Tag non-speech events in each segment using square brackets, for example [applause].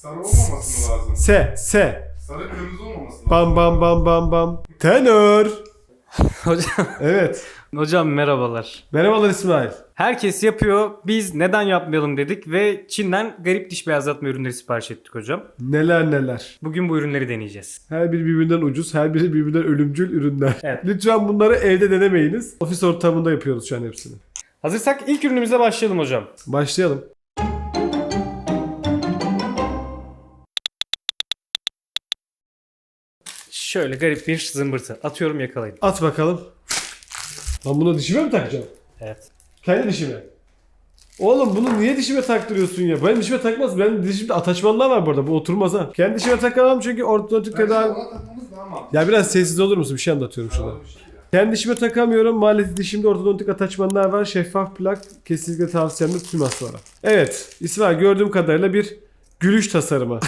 Sarı olmaması mı lazım? S. S. Sarı kırmızı olmaması lazım. Bam bam bam bam bam. Tenör. [laughs] Hocam, Evet. hocam merhabalar. Merhabalar İsmail. Herkes yapıyor. Biz neden yapmayalım dedik ve Çin'den garip diş beyazlatma ürünleri sipariş ettik hocam. Neler neler. Bugün bu ürünleri deneyeceğiz. Her biri birbirinden ucuz, her biri birbirinden ölümcül ürünler. Evet. Lütfen bunları evde denemeyiniz. Ofis ortamında yapıyoruz şu an hepsini. Hazırsak ilk ürünümüze başlayalım hocam. Başlayalım. Şöyle garip bir zımbırtı. Atıyorum yakalayın. At bakalım. Lan bunu dişime mi takacağım? Evet. Kendi dişime. Oğlum bunu niye dişime taktırıyorsun ya? Ben dişime takmaz. Ben dişimde ataçmanlar var bu arada. Bu oturmaz ha. Kendi dişime takamam çünkü ortodontik tedavi... Ya biraz sessiz olur musun? Bir şey anlatıyorum şurada. Şey. Kendi dişime takamıyorum. Maalesef dişimde ortodontik ataçmanlar var. Şeffaf plak kesinlikle tavsiyemdir tüm hastalara. Evet. İsmail gördüğüm kadarıyla bir gülüş tasarımı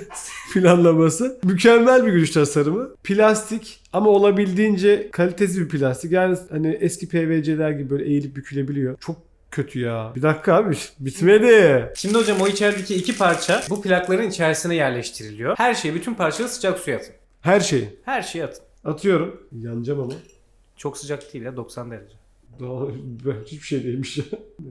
[laughs] planlaması. Mükemmel bir gülüş tasarımı. Plastik ama olabildiğince kalitesiz bir plastik. Yani hani eski PVC'ler gibi böyle eğilip bükülebiliyor. Çok kötü ya. Bir dakika abi bitmedi. Şimdi hocam o içerideki iki parça bu plakların içerisine yerleştiriliyor. Her şeyi bütün parçaları sıcak suya atın. Her şeyi. Her şeyi atın. Atıyorum. Yanacağım ama. Çok sıcak değil ya 90 derece. Daha hiçbir şey değilmiş ya.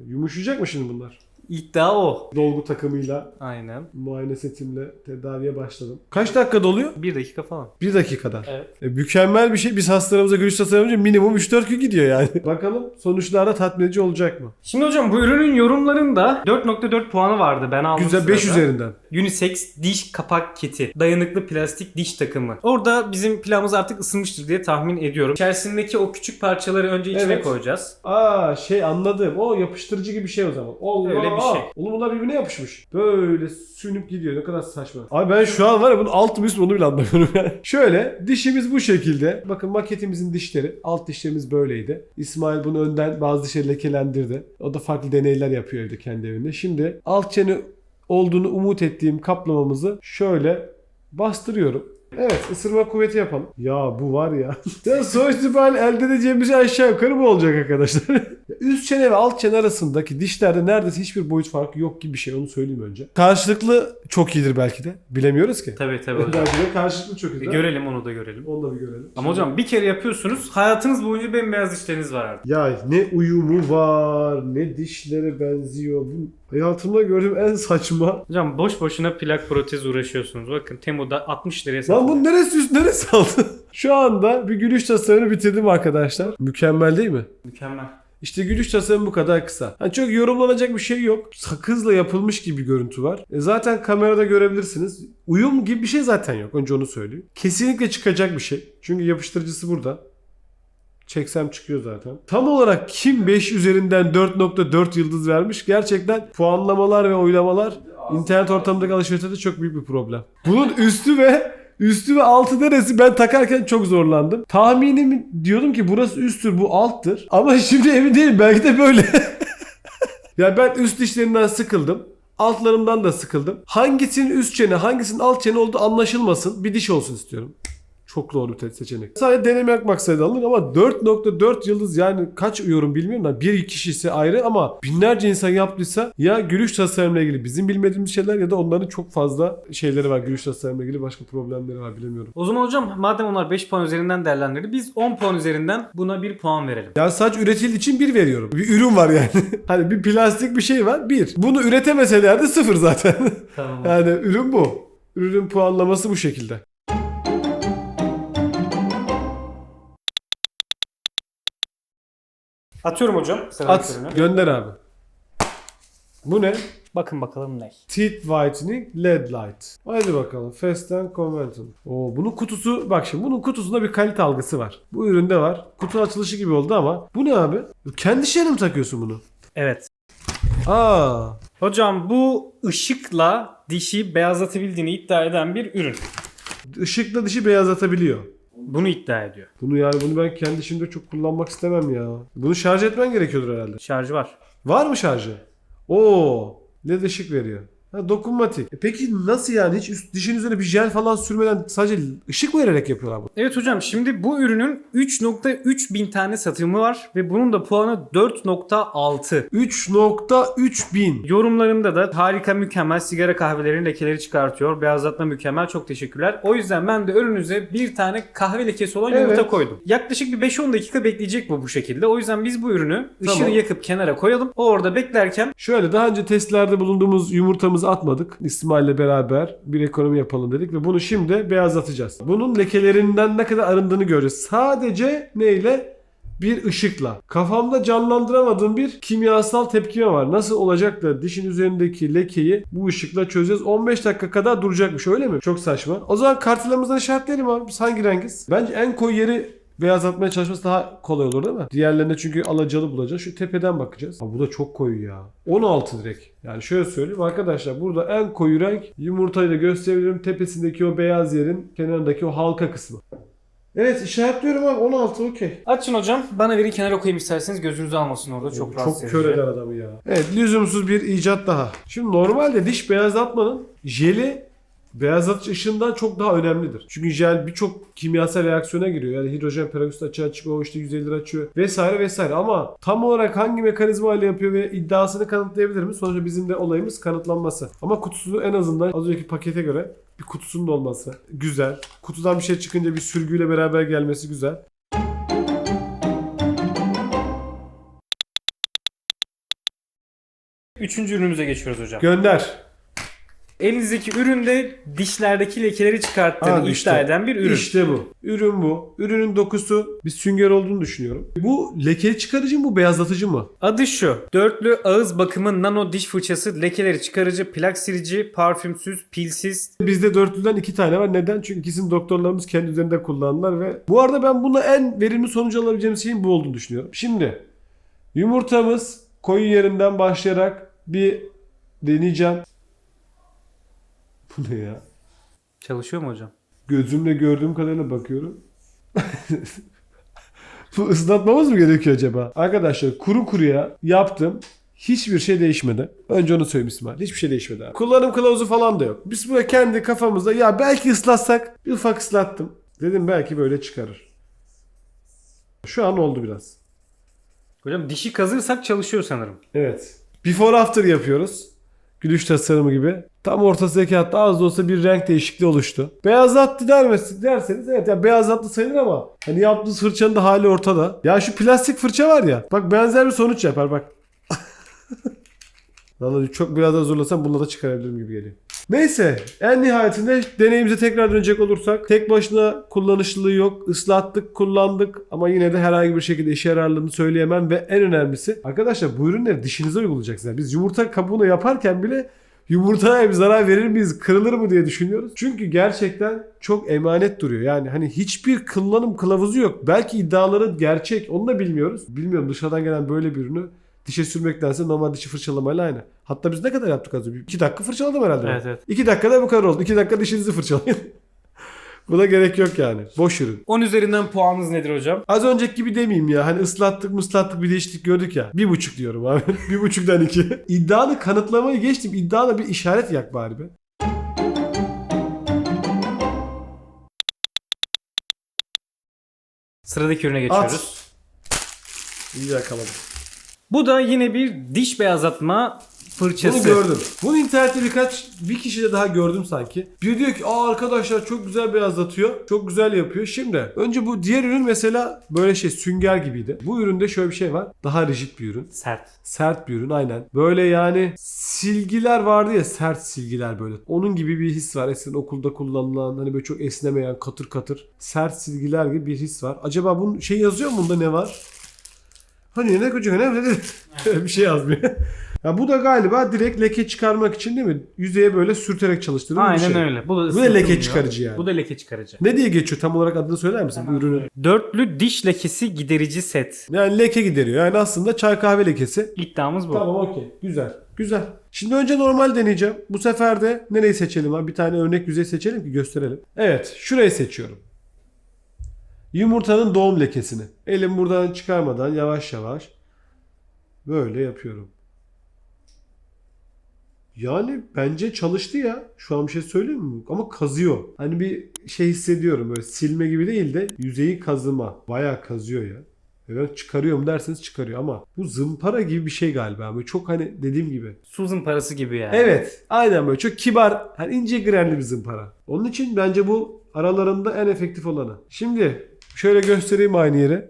Yumuşayacak mı şimdi bunlar? İddia o. Dolgu takımıyla Aynen. muayene setimle tedaviye başladım. Kaç dakika doluyor? Bir dakika falan. Bir dakikada. Evet. E, mükemmel bir şey. Biz hastalarımıza gülüş tasarımcı minimum 3-4 gün gidiyor yani. [laughs] Bakalım sonuçlarda tatmin edici olacak mı? Şimdi hocam bu ürünün yorumlarında 4.4 puanı vardı ben aldım Güzel 5 sırada. üzerinden. Unisex diş kapak kiti. Dayanıklı plastik diş takımı. Orada bizim pilavımız artık ısınmıştır diye tahmin ediyorum. İçerisindeki o küçük parçaları önce içine Evet. koyacağız. Aa şey anladım. O yapıştırıcı gibi bir şey o zaman. Allah. Öyle bir şey. Oğlum bunlar birbirine yapışmış. Böyle sünüp gidiyor. Ne kadar saçma. Abi ben şu an var ya bunun alt mı üst mü onu bile anlamıyorum yani. [laughs] Şöyle dişimiz bu şekilde. Bakın maketimizin dişleri. Alt dişlerimiz böyleydi. İsmail bunu önden bazı dişleri lekelendirdi. O da farklı deneyler yapıyor evde kendi evinde. Şimdi alt çene olduğunu umut ettiğim kaplamamızı şöyle bastırıyorum. Evet ısırma kuvveti yapalım. Ya bu var ya. [laughs] ya sonuç itibariyle elde edeceğimiz şey aşağı yukarı bu olacak arkadaşlar. [laughs] Üst çene ve alt çene arasındaki dişlerde neredeyse hiçbir boyut farkı yok gibi bir şey onu söyleyeyim önce. Karşılıklı çok iyidir belki de. Bilemiyoruz ki. Tabii tabii hocam. belki de karşılıklı çok Bir iyidir. görelim onu da görelim. Onu da bir görelim. Ama hocam bir kere yapıyorsunuz hayatınız boyunca bembeyaz dişleriniz var artık. Ya ne uyumu var, ne dişlere benziyor. Bu hayatımda gördüğüm en saçma. Hocam boş boşuna plak protez uğraşıyorsunuz. Bakın Temu'da 60 liraya Lan bunun neresi üst neresi altı? [laughs] Şu anda bir gülüş tasarımını bitirdim arkadaşlar. Mükemmel değil mi? Mükemmel. İşte gülüş tasarımı bu kadar kısa. Hani çok yorumlanacak bir şey yok. Sakızla yapılmış gibi bir görüntü var. E zaten kamerada görebilirsiniz. Uyum gibi bir şey zaten yok. Önce onu söyleyeyim. Kesinlikle çıkacak bir şey. Çünkü yapıştırıcısı burada. Çeksem çıkıyor zaten. Tam olarak kim 5 üzerinden 4.4 yıldız vermiş? Gerçekten puanlamalar ve oylamalar internet ortamındaki alışverişte de çok büyük bir problem. Bunun üstü ve üstü ve altı neresi ben takarken çok zorlandım. Tahminim diyordum ki burası üsttür bu alttır. Ama [laughs] şimdi emin değilim belki de böyle. [laughs] ya ben üst dişlerinden sıkıldım. Altlarımdan da sıkıldım. Hangisinin üst çene hangisinin alt çene olduğu anlaşılmasın. Bir diş olsun istiyorum. Çok doğru bir seçenek. Sadece deneme yapmak sayıda alınır ama 4.4 yıldız yani kaç yorum bilmiyorum da bir kişi ise ayrı ama binlerce insan yaptıysa ya gülüş tasarımla ilgili bizim bilmediğimiz şeyler ya da onların çok fazla şeyleri var. Gülüş tasarımla ilgili başka problemleri var bilemiyorum. O zaman hocam madem onlar 5 puan üzerinden değerlendirdi biz 10 puan üzerinden buna 1 puan verelim. Ya saç üretildiği için bir veriyorum. Bir ürün var yani. [laughs] hani bir plastik bir şey var bir. Bunu üretemeseler de sıfır zaten. Tamam. [laughs] yani ürün bu. Ürünün puanlaması bu şekilde. Atıyorum hocam. At ürünü. gönder abi. Bu ne? Bakın bakalım ne. Teeth Whitening LED Light. Hadi bakalım. Fast and Conventional. Oo, bunun kutusu bak şimdi bunun kutusunda bir kalite algısı var. Bu üründe var. Kutu açılışı gibi oldu ama bu ne abi? Kendi şeyine mi takıyorsun bunu? Evet. Aa. Hocam bu ışıkla dişi beyazlatabildiğini iddia eden bir ürün. Işıkla dişi beyazlatabiliyor. Bunu iddia ediyor. Bunu yani bunu ben kendi şimdi çok kullanmak istemem ya. Bunu şarj etmen gerekiyordur herhalde. Şarjı var. Var mı şarjı? Oo. LED ışık veriyor. Ha, dokunmatik. E peki nasıl yani? Hiç üst, dişin üzerine bir jel falan sürmeden sadece ışık vererek yapıyorlar bunu? Evet hocam şimdi bu ürünün 3.3 bin tane satımı var ve bunun da puanı 4.6. 3.3 bin. Yorumlarımda da harika mükemmel sigara kahvelerinin lekeleri çıkartıyor. Beyazlatma mükemmel çok teşekkürler. O yüzden ben de önünüze bir tane kahve lekesi olan Evet. yumurta koydum. Yaklaşık bir 5-10 dakika bekleyecek bu bu şekilde. O yüzden biz bu ürünü ışığını Tamam. yakıp kenara koyalım. O orada beklerken Şöyle daha önce testlerde bulunduğumuz yumurtamızı atmadık. İsmail'le beraber bir ekonomi yapalım dedik ve bunu şimdi beyazlatacağız. Bunun lekelerinden ne kadar arındığını göreceğiz. Sadece neyle? Bir ışıkla. Kafamda canlandıramadığım bir kimyasal tepkime var. Nasıl olacak da dişin üzerindeki lekeyi bu ışıkla çözeceğiz. 15 dakika kadar duracakmış öyle mi? Çok saçma. O zaman kartlarımızdan işaretleyelim abi. Biz hangi rengiz? Bence en koyu yeri beyazlatmaya çalışması daha kolay olur değil mi? Diğerlerinde çünkü alacalı bulacağız. Şu tepeden bakacağız. Aa, bu da çok koyu ya. 16 direkt. Yani şöyle söyleyeyim arkadaşlar burada en koyu renk yumurtayı da gösterebilirim. Tepesindeki o beyaz yerin kenarındaki o halka kısmı. Evet işaretliyorum abi 16 okey. açın hocam. Bana verin kenara koyayım isterseniz gözünüzü almasın orada. Çok rahatsız Çok edici. kör eder adamı ya. Evet lüzumsuz bir icat daha. Şimdi normalde diş beyazlatmanın jeli beyazlatıcı ışığından çok daha önemlidir. Çünkü jel birçok kimyasal reaksiyona giriyor. Yani hidrojen peroksit açığa çıkıyor, o işte yüzeyleri açıyor vesaire vesaire. Ama tam olarak hangi mekanizma ile yapıyor ve iddiasını kanıtlayabilir mi? Sonuçta bizim de olayımız kanıtlanması. Ama kutusu en azından az önceki pakete göre bir kutusunun olması güzel. Kutudan bir şey çıkınca bir sürgüyle beraber gelmesi güzel. Üçüncü ürünümüze geçiyoruz hocam. Gönder. Elinizdeki üründe dişlerdeki lekeleri çıkarttığını Abi iddia işte. eden bir ürün. İşte bu. Ürün bu. Ürünün dokusu bir sünger olduğunu düşünüyorum. Bu leke çıkarıcı mı bu beyazlatıcı mı? Adı şu. Dörtlü ağız bakımı nano diş fırçası lekeleri çıkarıcı, plak silici, parfümsüz, pilsiz. Bizde dörtlüden iki tane var. Neden? Çünkü ikisini doktorlarımız kendi üzerinde kullandılar ve bu arada ben buna en verimli sonucu alabileceğimiz şeyin bu olduğunu düşünüyorum. Şimdi yumurtamız koyu yerinden başlayarak bir deneyeceğim. Bu ne ya? Çalışıyor mu hocam? Gözümle gördüğüm kadarıyla bakıyorum. [laughs] Bu ıslatmamız mı gerekiyor acaba? Arkadaşlar kuru kuruya yaptım. Hiçbir şey değişmedi. Önce onu söyleyeyim İsmail. Hiçbir şey değişmedi abi. Kullanım kılavuzu falan da yok. Biz böyle kendi kafamızda ya belki ıslatsak bir ufak ıslattım. Dedim belki böyle çıkarır. Şu an oldu biraz. Hocam dişi kazırsak çalışıyor sanırım. Evet. Before after yapıyoruz. Gülüş tasarımı gibi. Tam ortasındaki hatta az da olsa bir renk değişikliği oluştu. Beyazlattı der misin derseniz evet ya beyazlattı sayılır ama hani yaptığınız fırçanın da hali ortada. Ya şu plastik fırça var ya bak benzer bir sonuç yapar bak. [laughs] Vallahi çok biraz daha zorlasam bununla da çıkarabilirim gibi geliyor. Neyse en nihayetinde deneyimize tekrar dönecek olursak tek başına kullanışlılığı yok. Islattık kullandık ama yine de herhangi bir şekilde işe yararlığını söyleyemem ve en önemlisi arkadaşlar bu ürünleri dişinize uygulayacaksınız. Biz yumurta kabuğunu yaparken bile yumurtaya bir zarar verir miyiz kırılır mı diye düşünüyoruz. Çünkü gerçekten çok emanet duruyor. Yani hani hiçbir kullanım kılavuzu yok. Belki iddiaları gerçek onu da bilmiyoruz. Bilmiyorum dışarıdan gelen böyle bir ürünü dişe sürmektense normal dişi fırçalamayla aynı. Hatta biz ne kadar yaptık az önce? 2 dakika fırçaladım herhalde. Evet, evet. 2 dakikada bu kadar oldu. 2 dakika dişinizi fırçalayın. Buna gerek yok yani. Boş ürün. 10 üzerinden puanınız nedir hocam? Az önceki gibi demeyeyim ya. Hani ıslattık mı ıslattık bir değişiklik gördük ya. Bir buçuk diyorum abi. [laughs] bir buçuktan iki. İddianı kanıtlamayı geçtim. İddiana bir işaret yak bari be. Sıradaki ürüne geçiyoruz. İyi yakaladım. Bu da yine bir diş beyazlatma fırçası. Bunu gördüm. Bunu internette birkaç bir kişi de daha gördüm sanki. Bir diyor ki aa arkadaşlar çok güzel beyazlatıyor. Çok güzel yapıyor. Şimdi önce bu diğer ürün mesela böyle şey sünger gibiydi. Bu üründe şöyle bir şey var. Daha rigid bir ürün. Sert. Sert bir ürün aynen. Böyle yani silgiler vardı ya sert silgiler böyle. Onun gibi bir his var. Eskiden okulda kullanılan hani böyle çok esnemeyen katır katır sert silgiler gibi bir his var. Acaba bunun şey yazıyor mu bunda ne var? Hani ne koca ne ne [laughs] bir şey yazmıyor. Ya bu da galiba direkt leke çıkarmak için değil mi? Yüzeye böyle sürterek çalıştırılan bir Aynen şey. öyle. Bu da, Bu da leke çıkarıcı yani. Bu da leke çıkarıcı. Ne diye geçiyor tam olarak adını söyler misin bu ürünün? Dörtlü diş lekesi giderici set. Yani leke gideriyor. Yani aslında çay kahve lekesi. İddiamız bu. Tamam okey. Güzel. Güzel. Şimdi önce normal deneyeceğim. Bu sefer de nereyi seçelim abi? Bir tane örnek yüzey seçelim ki gösterelim. Evet. Şurayı seçiyorum. Yumurtanın doğum lekesini. Elim buradan çıkarmadan yavaş yavaş böyle yapıyorum. Yani bence çalıştı ya. Şu an bir şey söyleyeyim mi? Ama kazıyor. Hani bir şey hissediyorum böyle silme gibi değil de yüzeyi kazıma. Bayağı kazıyor ya. Ve ben çıkarıyorum derseniz çıkarıyor ama bu zımpara gibi bir şey galiba. Böyle çok hani dediğim gibi. Susan parası gibi yani. Evet. Aynen böyle çok kibar, hani ince grenli bir zımpara. Onun için bence bu aralarında en efektif olanı. Şimdi şöyle göstereyim aynı yere.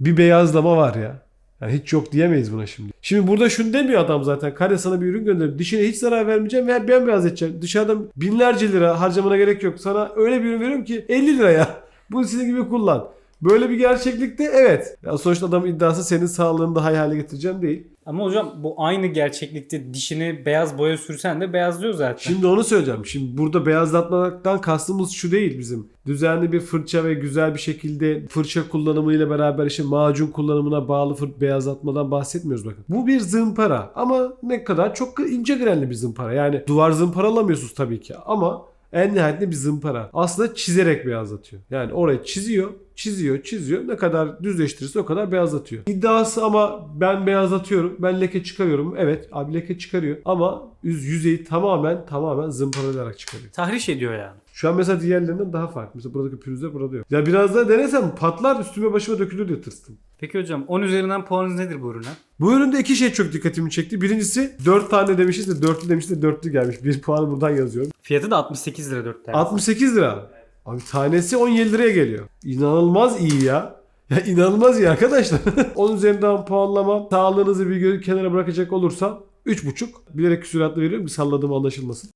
Bir beyazlama var ya. Yani hiç yok diyemeyiz buna şimdi. Şimdi burada şunu demiyor adam zaten. Kare sana bir ürün gönderip dişine hiç zarar vermeyeceğim ve bembeyaz edeceğim. Dışarıdan binlerce lira harcamana gerek yok. Sana öyle bir ürün veriyorum ki 50 liraya. Bunu sizin gibi kullan. Böyle bir gerçeklikte evet. Ya sonuçta adamın iddiası senin sağlığını daha iyi hale getireceğim değil. Ama hocam bu aynı gerçeklikte dişini beyaz boya sürsen de beyazlıyor zaten. Şimdi onu söyleyeceğim. Şimdi burada beyazlatmaktan kastımız şu değil bizim. Düzenli bir fırça ve güzel bir şekilde fırça kullanımıyla beraber işte macun kullanımına bağlı fır beyazlatmadan bahsetmiyoruz bakın. Bu bir zımpara ama ne kadar çok ince grenli bir zımpara. Yani duvar zımparalamıyorsunuz tabii ki ama en nihayetinde bir zımpara. Aslında çizerek beyazlatıyor. Yani orayı çiziyor, çiziyor, çiziyor. Ne kadar düzleştirirse o kadar beyazlatıyor. İddiası ama ben beyazlatıyorum, ben leke çıkarıyorum. Evet abi leke çıkarıyor ama yüz, yüzeyi tamamen tamamen zımparalayarak çıkarıyor. Tahriş ediyor yani. Şu an mesela diğerlerinden daha farklı. Mesela buradaki pürüzler burada yok. Ya biraz daha denesem patlar üstüme başıma dökülür diye tırstım. Peki hocam 10 üzerinden puanınız nedir bu ürüne? Bu üründe iki şey çok dikkatimi çekti. Birincisi 4 tane demişiz de 4'lü demişiz de 4'lü gelmiş. Bir puanı buradan yazıyorum. Fiyatı da 68 lira 4 tane. 68 lira. Abi tanesi 17 liraya geliyor. İnanılmaz iyi ya. Ya inanılmaz iyi arkadaşlar. [laughs] 10 üzerinden puanlamam. Sağlığınızı bir kenara bırakacak olursam 3.5. Bilerek küsuratlı veriyorum bir salladığım anlaşılmasın.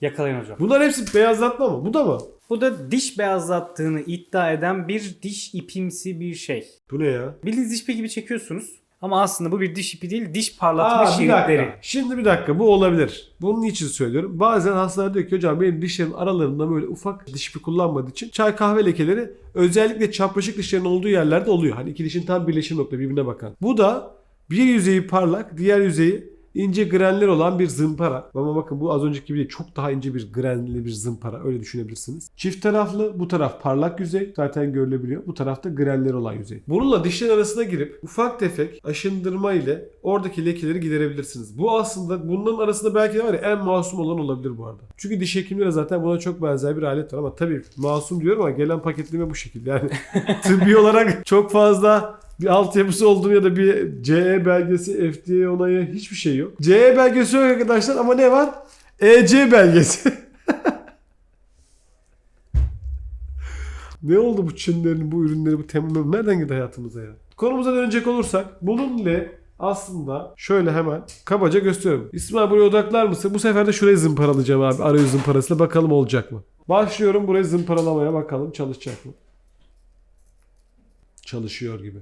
Yakalayın hocam. Bunlar hepsi beyazlatma mı? Bu da mı? Bu da diş beyazlattığını iddia eden bir diş ipimsi bir şey. Bu ne ya? Bildiğiniz diş ipi gibi çekiyorsunuz. Ama aslında bu bir diş ipi değil, diş parlatma Aa, bir şeritleri. dakika. Şimdi bir dakika bu olabilir. Bunun için söylüyorum. Bazen hastalar diyor ki hocam benim dişlerim aralarında böyle ufak diş ipi kullanmadığı için çay kahve lekeleri özellikle çapraşık dişlerin olduğu yerlerde oluyor. Hani iki dişin tam birleşim nokta birbirine bakan. Bu da bir yüzeyi parlak, diğer yüzeyi ince grenler olan bir zımpara. Ama bakın bu az önceki gibi değil. Çok daha ince bir grenli bir zımpara. Öyle düşünebilirsiniz. Çift taraflı. Bu taraf parlak yüzey. Zaten görülebiliyor. Bu tarafta grenleri olan yüzey. Bununla dişlerin arasına girip ufak tefek aşındırma ile oradaki lekeleri giderebilirsiniz. Bu aslında bunların arasında belki de var ya en masum olan olabilir bu arada. Çünkü diş hekimleri zaten buna çok benzer bir alet var ama tabii masum diyorum ama gelen paketleme bu şekilde. Yani [laughs] tıbbi olarak çok fazla bir altyapısı olduğum ya da bir CE belgesi, FDA onayı hiçbir şey yok. CE belgesi yok arkadaşlar ama ne var? EC belgesi. [laughs] ne oldu bu Çinlerin bu ürünleri, bu temel nereden girdi hayatımıza ya? Konumuza dönecek olursak bununla aslında şöyle hemen kabaca gösteriyorum. İsmail buraya odaklar mısın? Bu sefer de şurayı zımparalayacağım abi. Arayüz zımparasıyla bakalım olacak mı? Başlıyorum burayı zımparalamaya bakalım çalışacak mı? Çalışıyor gibi.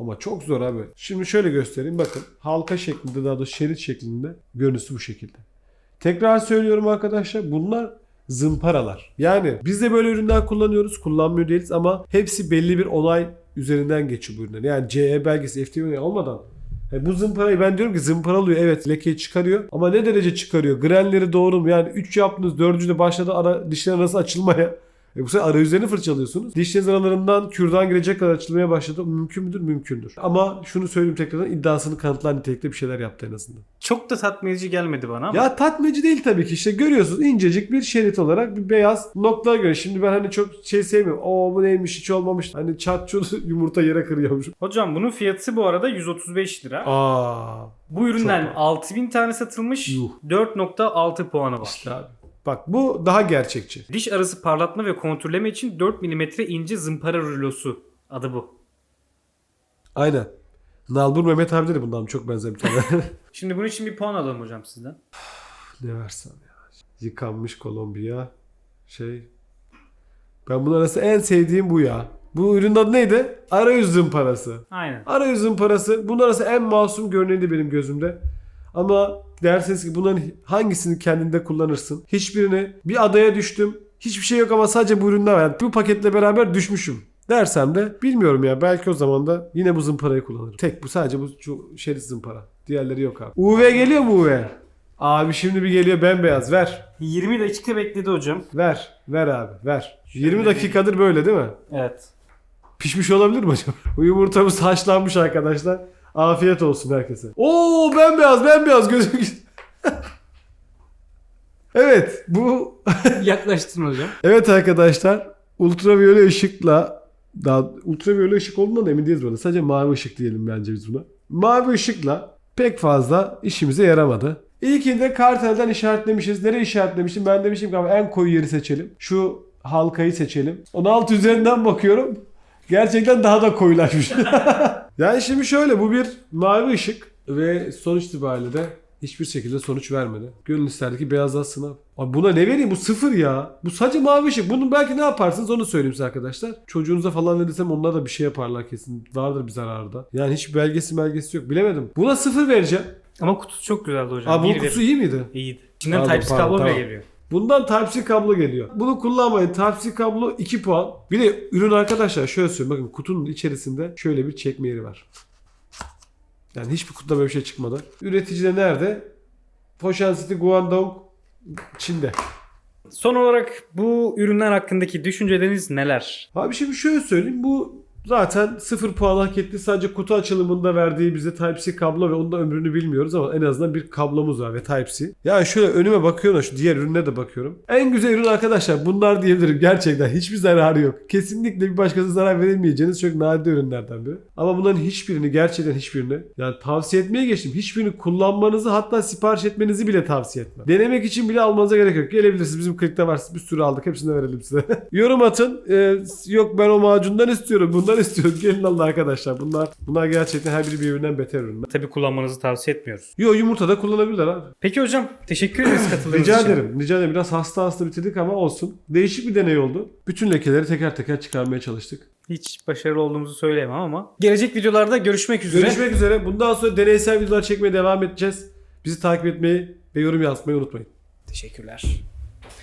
Ama çok zor abi. Şimdi şöyle göstereyim bakın. Halka şeklinde daha doğrusu şerit şeklinde görüntüsü bu şekilde. Tekrar söylüyorum arkadaşlar bunlar zımparalar. Yani biz de böyle ürünler kullanıyoruz. Kullanmıyor değiliz ama hepsi belli bir onay üzerinden geçiyor bu ürünler. Yani CE belgesi onayı olmadan e bu zımparayı ben diyorum ki zımparalıyor evet lekeyi çıkarıyor ama ne derece çıkarıyor? Grenleri doğru mu? Yani 3 yaptınız 4. de başladı ara, dişlerin arası açılmaya. E bu sefer arayüzlerini fırçalıyorsunuz. Dişleriniz aralarından kürdan girecek kadar açılmaya başladı. Mümkün müdür? Mümkündür. Ama şunu söyleyeyim tekrardan iddiasını kanıtlar nitelikte bir şeyler yaptı en azından. Çok da tatmin edici gelmedi bana ama. Ya tatmici değil tabii ki. İşte görüyorsunuz incecik bir şerit olarak bir beyaz noktalar göre. Şimdi ben hani çok şey sevmiyorum. Oo bu neymiş hiç olmamış. Hani çatçul [laughs] yumurta yere kırıyormuş. Hocam bunun fiyatı bu arada 135 lira. Aa Bu üründen Çok 6000 tane satılmış. Yuh. 4.6 puanı var. işte abi. Bak bu daha gerçekçi. Diş arası parlatma ve kontürleme için 4 mm ince zımpara rulosu. Adı bu. Aynen. Nalbur Mehmet abi de bundan çok benzer bir tane. [laughs] Şimdi bunun için bir puan alalım hocam sizden. ne versem ya. Yıkanmış Kolombiya. Şey. Ben bunun arası en sevdiğim bu ya. Bu ürünün adı neydi? Arayüz zımparası. Aynen. Arayüz zımparası. Bunun arası en masum görüneni benim gözümde. Ama derseniz ki bunların hangisini kendinde kullanırsın? Hiçbirini bir adaya düştüm. Hiçbir şey yok ama sadece bu ürünler var. Yani bu paketle beraber düşmüşüm. Dersem de bilmiyorum ya. Belki o zaman da yine bu zımparayı kullanırım. Tek bu sadece bu şerit zımpara. Diğerleri yok abi. UV geliyor mu UV? Abi şimdi bir geliyor bembeyaz. Ver. 20 dakika bekledi hocam. Ver. Ver abi. Ver. 20 dakikadır böyle değil mi? Evet. Pişmiş olabilir mi acaba? Bu yumurtamız haşlanmış arkadaşlar. Afiyet olsun herkese. Oo bembeyaz bembeyaz gözüm. [laughs] evet bu [laughs] Yaklaştın hocam. Evet arkadaşlar ultraviyole ışıkla daha ultraviyole ışık olduğundan da emin değiliz burada. Sadece mavi ışık diyelim bence biz buna. Mavi ışıkla pek fazla işimize yaramadı. İlkinde kartelden işaretlemişiz. Nereye işaretlemişim? Ben demişim ki abi en koyu yeri seçelim. Şu halkayı seçelim. 16 üzerinden bakıyorum. Gerçekten daha da koyulaşmış. [laughs] yani şimdi şöyle bu bir mavi ışık ve sonuç itibariyle de hiçbir şekilde sonuç vermedi. Gönül isterdi ki beyazlatsın abi. Abi buna ne vereyim bu sıfır ya. Bu sadece mavi ışık. Bunun belki ne yaparsınız onu söyleyeyim size arkadaşlar. Çocuğunuza falan verirsem onlar da bir şey yaparlar kesin. Vardır bir zararı da. Yani hiç belgesi belgesi yok. Bilemedim. Buna sıfır vereceğim. Ama kutusu çok güzeldi hocam. Abi bunun kutusu iyi miydi? İyiydi. İçinden Type-C kablo bile geliyor. Bundan Type-C kablo geliyor. Bunu kullanmayın. Type-C kablo 2 puan. Bir de ürün arkadaşlar şöyle söyleyeyim. Bakın kutunun içerisinde şöyle bir çekme yeri var. Yani hiçbir kutuda böyle bir şey çıkmadı. Üretici de nerede? Foshan City Guangdong Çin'de. Son olarak bu ürünler hakkındaki düşünceleriniz neler? Abi şimdi şöyle söyleyeyim. Bu zaten 0 puan hak etti. Sadece kutu açılımında verdiği bize Type-C kablo ve onun da ömrünü bilmiyoruz ama en azından bir kablomuz var ve Type-C. Yani şöyle önüme bakıyorum şu diğer ürüne de bakıyorum. En güzel ürün arkadaşlar bunlar diyebilirim. Gerçekten hiçbir zararı yok. Kesinlikle bir başkası zarar veremeyeceğiniz çok nadir ürünlerden biri. Ama bunların hiçbirini gerçekten hiçbirini yani tavsiye etmeye geçtim. Hiçbirini kullanmanızı hatta sipariş etmenizi bile tavsiye etmem. Denemek için bile almanıza gerek yok. Gelebilirsiniz. Bizim klikte var. Bir sürü aldık. Hepsini verelim size. [laughs] Yorum atın. Ee, yok ben o macundan istiyorum. Bundan [laughs] istiyorum. Gelin alın arkadaşlar. Bunlar bunlar gerçekten her biri birbirinden beter ürünler. Tabii kullanmanızı tavsiye etmiyoruz. Yo yumurta da kullanabilirler abi. Peki hocam teşekkür ederiz katıldığınız Rica için. ederim. Rica ederim. Biraz hasta hasta bitirdik ama olsun. Değişik bir deney oldu. Bütün lekeleri teker teker çıkarmaya çalıştık. Hiç başarılı olduğumuzu söyleyemem ama. Gelecek videolarda görüşmek üzere. Görüşmek üzere. Bundan sonra deneysel videolar çekmeye devam edeceğiz. Bizi takip etmeyi ve yorum yazmayı unutmayın. Teşekkürler.